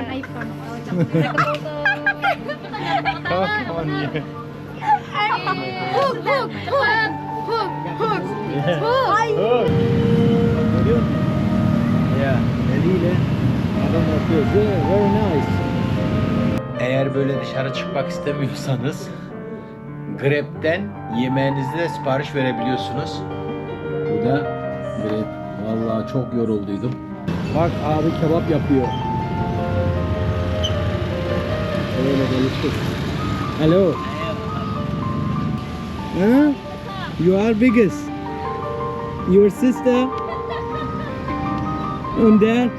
iPhone, iPhone. Nagkapoto. Come on, yeah. Hook, hook, hook, hook, hook, Yeah. hook. Oh. Görüyor musun? Ya eliyle adam yapıyor. Very, very nice. Eğer böyle dışarı çıkmak istemiyorsanız Grab'den yemeğinizi de sipariş verebiliyorsunuz. Bu da Grab. Vallahi çok yorulduydum. Bak abi kebap yapıyor. Hello. Huh? You are biggest. Your sister. And that.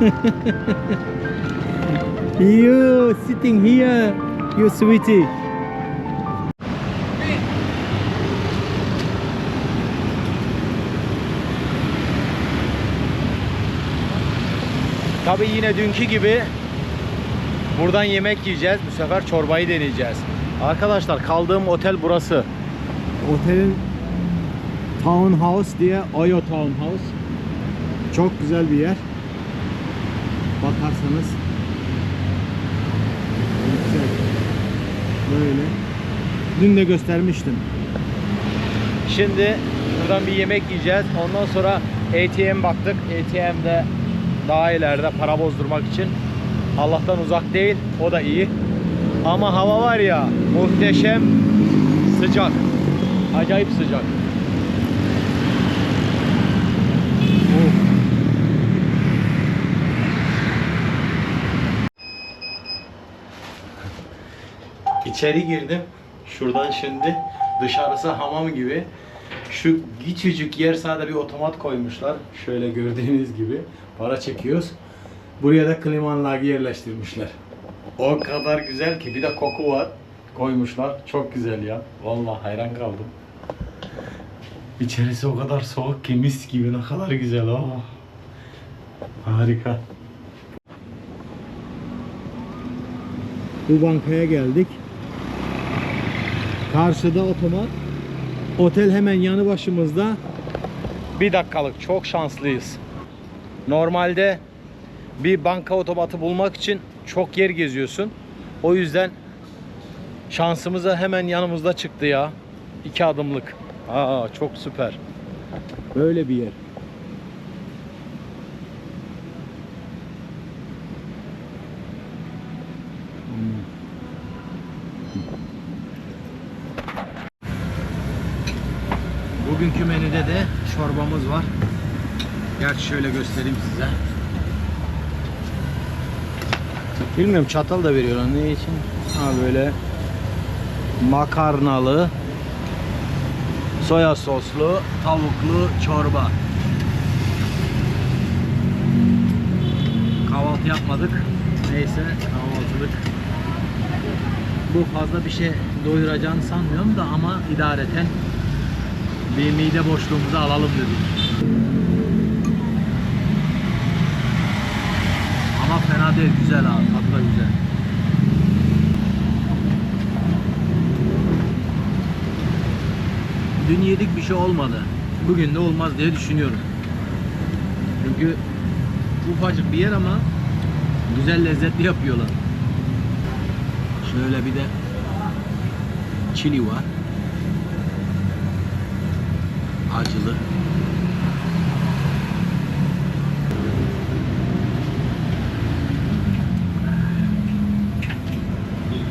you sitting here, you sweetie. Tabi yine dünkü gibi buradan yemek yiyeceğiz. Bu sefer çorbayı deneyeceğiz. Arkadaşlar kaldığım otel burası. Otelin Townhouse diye Oyo Townhouse. Çok güzel bir yer. Bakarsanız güzel. Böyle. Dün de göstermiştim. Şimdi buradan bir yemek yiyeceğiz. Ondan sonra ATM baktık. ATM'de daha ileride para bozdurmak için. Allah'tan uzak değil. O da iyi. Ama hava var ya muhteşem sıcak. Acayip sıcak. İçeri girdim. Şuradan şimdi dışarısı hamam gibi. Şu küçücük yer sağda bir otomat koymuşlar. Şöyle gördüğünüz gibi para çekiyoruz. Buraya da klimanlagı yerleştirmişler. O kadar güzel ki bir de koku var koymuşlar. Çok güzel ya. Vallahi hayran kaldım. İçerisi o kadar soğuk ki mis gibi ne kadar güzel oh. Harika. Bu bankaya geldik. Karşıda otomat. Otel hemen yanı başımızda. Bir dakikalık çok şanslıyız. Normalde bir banka otomatı bulmak için çok yer geziyorsun. O yüzden şansımıza hemen yanımızda çıktı ya. İki adımlık. Aa çok süper. Böyle bir yer. Bugünkü menüde de çorbamız var. Gerçi şöyle göstereyim size. Bilmiyorum çatal da veriyorlar ne için? Ha böyle makarnalı soya soslu tavuklu çorba. Kahvaltı yapmadık. Neyse kahvaltılık. Bu fazla bir şey doyuracağını sanmıyorum da ama idareten bir mide boşluğumuzu alalım dedik. Ama fena değil, güzel abi, tadı da güzel. Dün yedik bir şey olmadı. Bugün de olmaz diye düşünüyorum. Çünkü ufacık bir yer ama güzel lezzetli yapıyorlar. Şöyle bir de çili var. Acılı.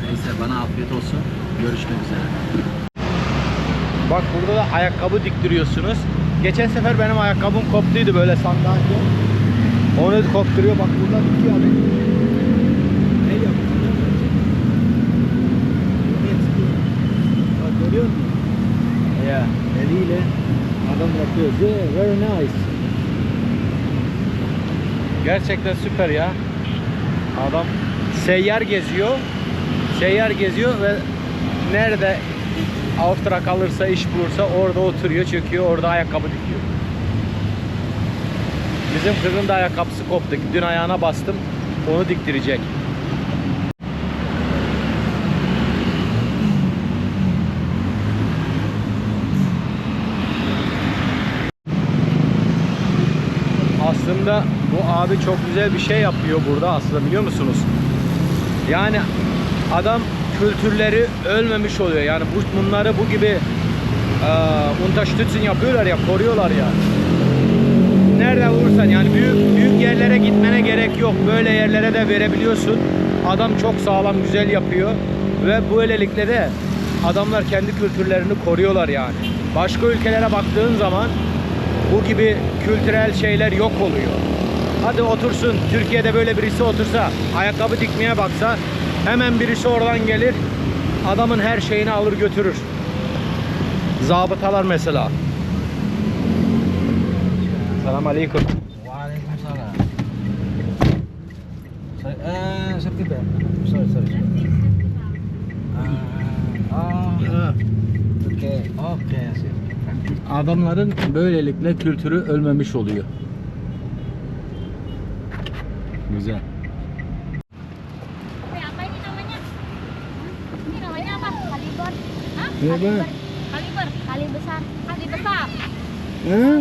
Neyse bana afiyet olsun. Görüşmek üzere. Bak burada da ayakkabı diktiriyorsunuz. Geçen sefer benim ayakkabım koptuydu böyle sandalye. Onu kopturuyor bak burada dikiyor abi. Ne yapıyor? Bak görüyor musun? Ya eliyle adam yapıyor. Yeah, very nice. Gerçekten süper ya. Adam seyyar geziyor. Seyyar geziyor ve nerede Avusturya kalırsa, iş bulursa orada oturuyor, çöküyor, orada ayakkabı dikiyor. Bizim kızın da ayakkabısı koptu. Dün ayağına bastım. Onu diktirecek. Aslında bu abi çok güzel bir şey yapıyor burada aslında biliyor musunuz? Yani adam kültürleri ölmemiş oluyor. Yani bu, bunları bu gibi uh, Unterstützen yapıyorlar ya, koruyorlar ya. Nerede olursan yani büyük büyük yerlere gitmene gerek yok. Böyle yerlere de verebiliyorsun. Adam çok sağlam, güzel yapıyor ve böylelikle de adamlar kendi kültürlerini koruyorlar yani. Başka ülkelere baktığın zaman bu gibi kültürel şeyler yok oluyor. Hadi otursun Türkiye'de böyle birisi otursa, ayakkabı dikmeye baksa hemen birisi oradan gelir adamın her şeyini alır götürür. Zabıtalar mesela. Selam aleyküm. I see. Adamların böylelikle kültürü ölmemiş oluyor. Güzel. Hah? Iya, Bang. Kaliber. Kaliber. Kali besar. Kali besar. Huh?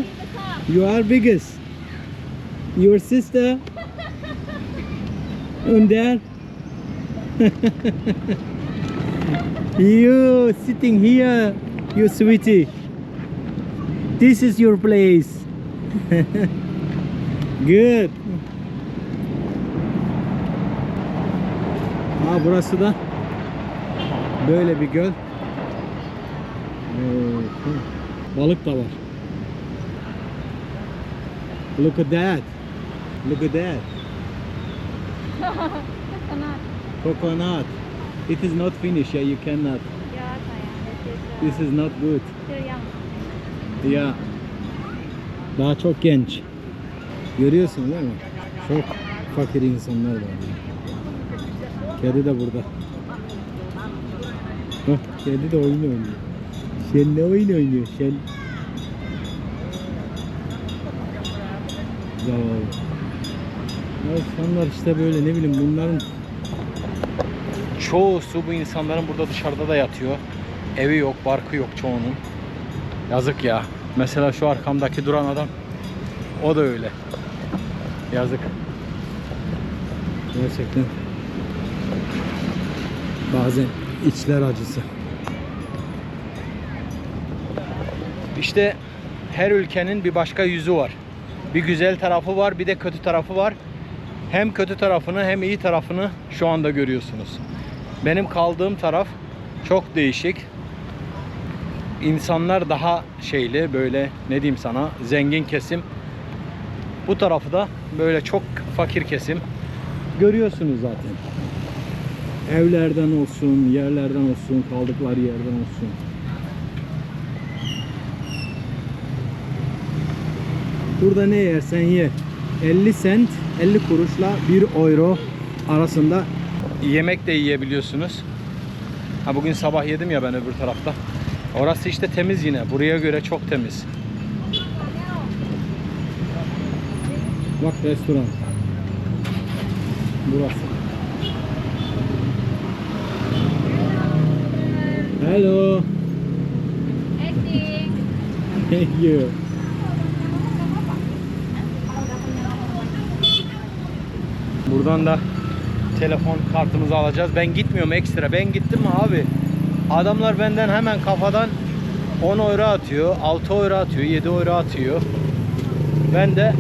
You are biggest. Your sister. And there. you sitting here, you sweetie. This is your place. Good. Ha burası da böyle bir göl. Oo, Balık da var. Look at that. Look at that. Coconut. Coconut. It is not finished. Yeah, you cannot. Sayang. This is This is not good. still young. Ya. Daha çok genç. Görüyorsun değil mi? Çok fakir insanlar var. Kedi de burada. Bak kedi de oyun oynuyor. Sen ne oyun oynuyorsun sen? Zavallı. Ya insanlar işte böyle ne bileyim bunların çoğusu bu insanların burada dışarıda da yatıyor. Evi yok, barkı yok çoğunun. Yazık ya. Mesela şu arkamdaki duran adam o da öyle. Yazık. Gerçekten bazen içler acısı. İşte her ülkenin bir başka yüzü var. Bir güzel tarafı var, bir de kötü tarafı var. Hem kötü tarafını hem iyi tarafını şu anda görüyorsunuz. Benim kaldığım taraf çok değişik. İnsanlar daha şeyli böyle ne diyeyim sana zengin kesim. Bu tarafı da böyle çok fakir kesim. Görüyorsunuz zaten. Evlerden olsun, yerlerden olsun, kaldıkları yerden olsun. Burada ne yersen ye. 50 sent, 50 kuruşla 1 euro arasında yemek de yiyebiliyorsunuz. Ha bugün sabah yedim ya ben öbür tarafta. Orası işte temiz yine. Buraya göre çok temiz. Bak restoran. Burası. Hello. Thank you. Buradan da telefon kartımızı alacağız. Ben gitmiyorum ekstra. Ben gittim mi abi? Adamlar benden hemen kafadan 10 euro atıyor, 6 euro atıyor, 7 euro atıyor. Ben de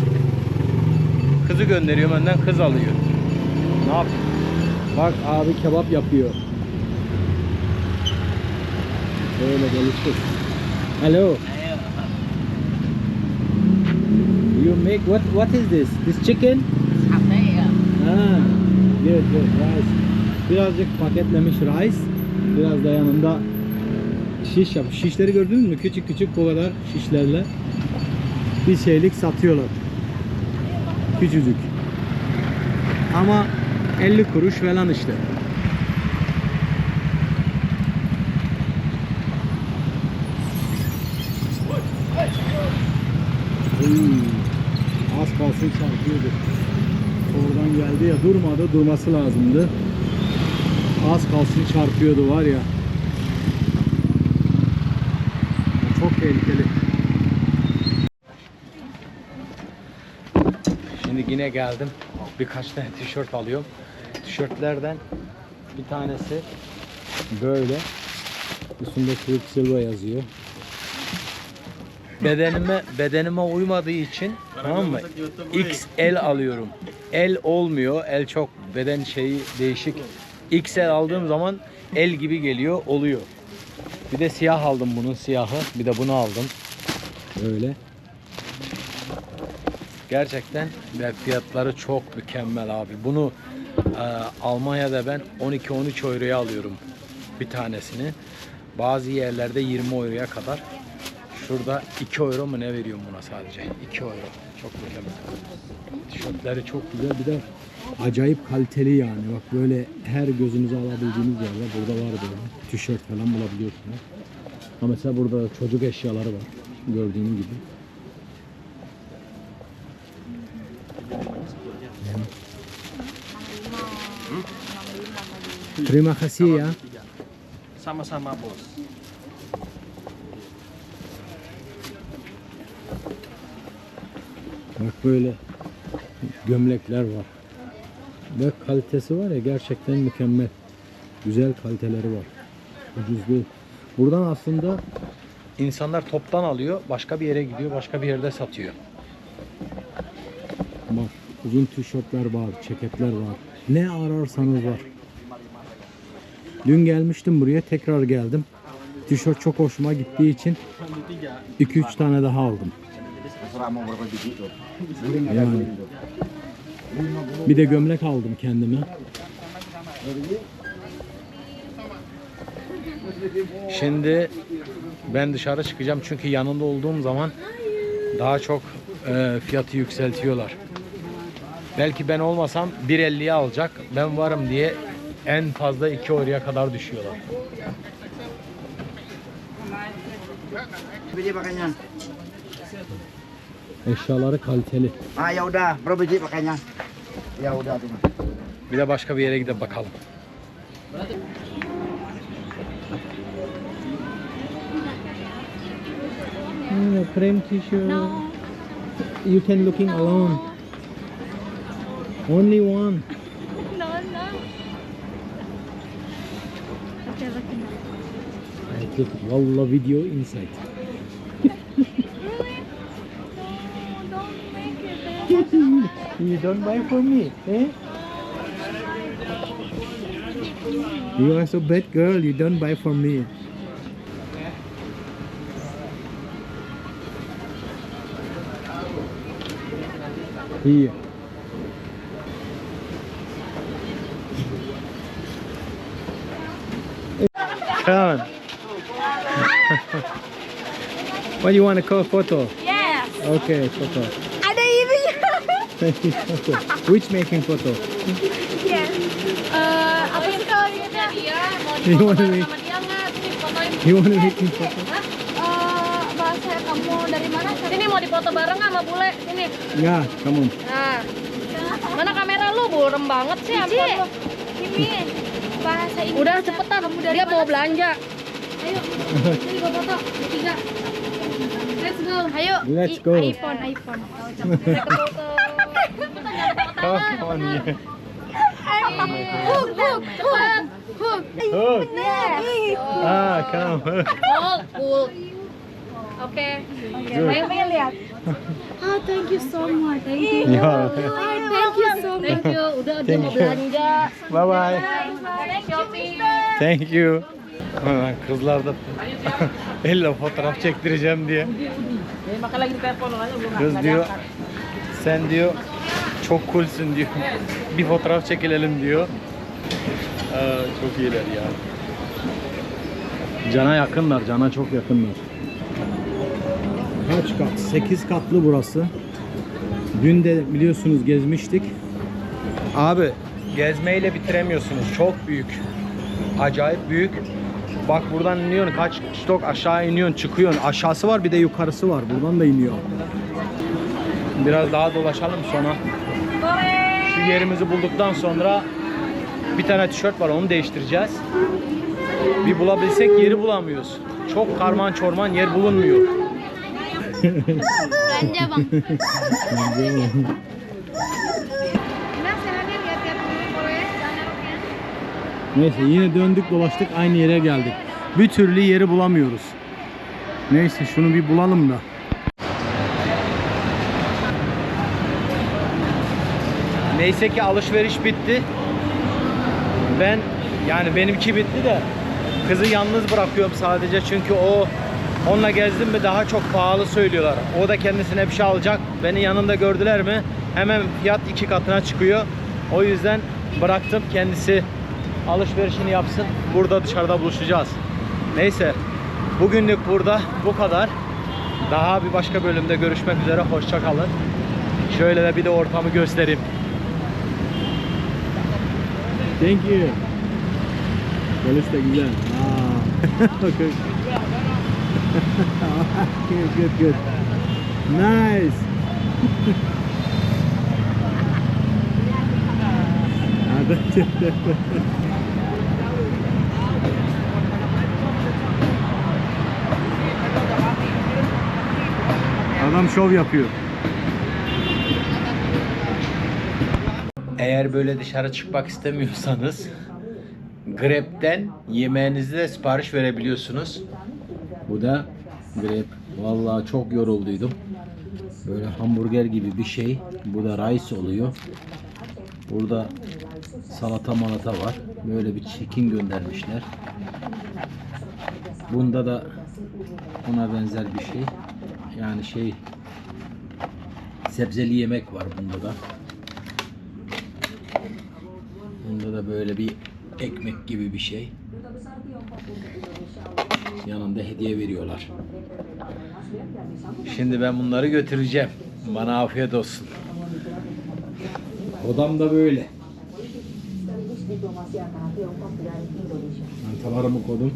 kızı gönderiyorum, benden kız alıyor. Ne yap? Bak abi kebap yapıyor. Böyle geliştik. Hello. You make what? What is this? This chicken? Ha, good rice. Birazcık paketlemiş rice. Biraz da yanında şiş yap. Şişleri gördünüz mü? Küçük küçük bu kadar şişlerle bir şeylik satıyorlar. Küçücük. Ama 50 kuruş falan işte. Uy, az kalsın çarpıyordu. Oradan geldi ya durmadı durması lazımdı. Az kalsın çarpıyordu var ya. Çok tehlikeli. Şimdi yine geldim. Birkaç tane tişört alıyorum. Tişörtlerden bir tanesi böyle. Üstünde Quicksilver yazıyor. Bedenime bedenime uymadığı için tamam mı? XL alıyorum. L olmuyor. L çok beden şeyi değişik. XL aldığım zaman L gibi geliyor, oluyor. Bir de siyah aldım bunun siyahı. Bir de bunu aldım. Böyle. Gerçekten ve fiyatları çok mükemmel abi. Bunu e, Almanya'da ben 12-13 euroya alıyorum bir tanesini. Bazı yerlerde 20 euroya kadar. Şurada 2 euro mu ne veriyorum buna sadece? 2 euro. Çok mükemmel. Tişörtleri çok güzel. Bir de acayip kaliteli yani. Bak böyle her gözünüze alabildiğiniz yerde burada var böyle. Tişört falan bulabiliyorsunuz. Ha mesela burada çocuk eşyaları var. Gördüğünüz gibi. Terima kasih ya. Sama-sama bos. Bak böyle gömlekler var. Ve kalitesi var ya gerçekten mükemmel. Güzel kaliteleri var. Ucuz değil. Buradan aslında insanlar toptan alıyor, başka bir yere gidiyor, başka bir yerde satıyor. Bak uzun tişörtler var, ceketler var. Ne ararsanız var. Dün gelmiştim buraya, tekrar geldim. Tişört çok hoşuma gittiği için 2-3 tane daha aldım. Mau berapa biji tuh. Yani. Bir de gömlek aldım kendime. Şimdi ben dışarı çıkacağım çünkü yanında olduğum zaman daha çok e, fiyatı yükseltiyorlar. Belki ben olmasam 1.50'ye alacak. Ben varım diye en fazla 2 euroya kadar düşüyorlar. Biji pakainya. Eşyaları kaliteli. Ah ya udah, berapa biji pakainya? Ya udah tuh. Bir de başka bir yere gidip bakalım. Frame tissue. No. You can looking alone. Only one. No, no. Okay, looking at I take Wallah video inside. You don't buy for me, eh? You are so bad girl. You don't buy for me. Here. Come on. what do you want to call photo? Yes. Okay, photo. Making photo. Which making photo? Yes. Eh, apa sih kalau dia? Dia mau make- sama dia nggak? Sini fotoin. You want to making photo? Hah? Eh, bahasa kamu dari mana? Sini mau difoto bareng nggak sama bule? Sini. Come on. Nah. Mana kamera lu? Burem banget sih handphone lu. Ini bahasa Inggris. Udah cepetan. Dia mau belanja. Ayo. Sini gua foto. Tiga. Let's go. Ayo. Let's I- go. iPhone, iPhone. Kita foto. Come on, yeah. Hook, hook, hook. Hook. Hook. Ah, come. Oh, cool. Oke. Good. Ayo pengen lihat. Oh, thank you so much. Thank you. Yeah. Thank you so much. Thank you. Udah Thank mau you. belanja. Bye bye. Bye. Shopping. Thank you. Kızlar da elle fotoğraf çektireceğim diye. Kız diyor sen diyor çok coolsün diyor. Bir fotoğraf çekilelim diyor. Aa, çok iyiler ya. Cana yakınlar, cana çok yakınlar. Kaç kat? 8 katlı burası. Dün de biliyorsunuz gezmiştik. Abi gezmeyle bitiremiyorsunuz. Çok büyük. Acayip büyük. Bak buradan iniyorsun kaç stok aşağı iniyorsun çıkıyorsun. Aşağısı var bir de yukarısı var. Buradan da iniyor. Biraz daha dolaşalım sonra. Şu yerimizi bulduktan sonra bir tane tişört var onu değiştireceğiz. Bir bulabilsek yeri bulamıyoruz. Çok karman çorman yer bulunmuyor. Bence bak. Neyse yine döndük dolaştık aynı yere geldik. Bir türlü yeri bulamıyoruz. Neyse şunu bir bulalım da. Neyse ki alışveriş bitti. Ben yani benimki bitti de kızı yalnız bırakıyorum sadece çünkü o onunla gezdim mi daha çok pahalı söylüyorlar. O da kendisine bir şey alacak. Beni yanında gördüler mi hemen fiyat iki katına çıkıyor. O yüzden bıraktım kendisi alışverişini yapsın. Burada dışarıda buluşacağız. Neyse bugünlük burada bu kadar. Daha bir başka bölümde görüşmek üzere. Hoşça kalın. Şöyle de bir de ortamı göstereyim. Thank you. Polis de güzel. Aa. good, good, good. Nice. Adam şov yapıyor. Eğer böyle dışarı çıkmak istemiyorsanız Grab'den yemeğinizi de sipariş verebiliyorsunuz. Bu da Grab. Vallahi çok yorulduydum. Böyle hamburger gibi bir şey. Bu da rice oluyor. Burada salata malata var. Böyle bir çekin göndermişler. Bunda da ona benzer bir şey. Yani şey sebzeli yemek var bunda da. Bunda da böyle bir ekmek gibi bir şey. Yanında hediye veriyorlar. Şimdi ben bunları götüreceğim. Bana afiyet olsun. Odam da böyle. Mantalarımı koydum.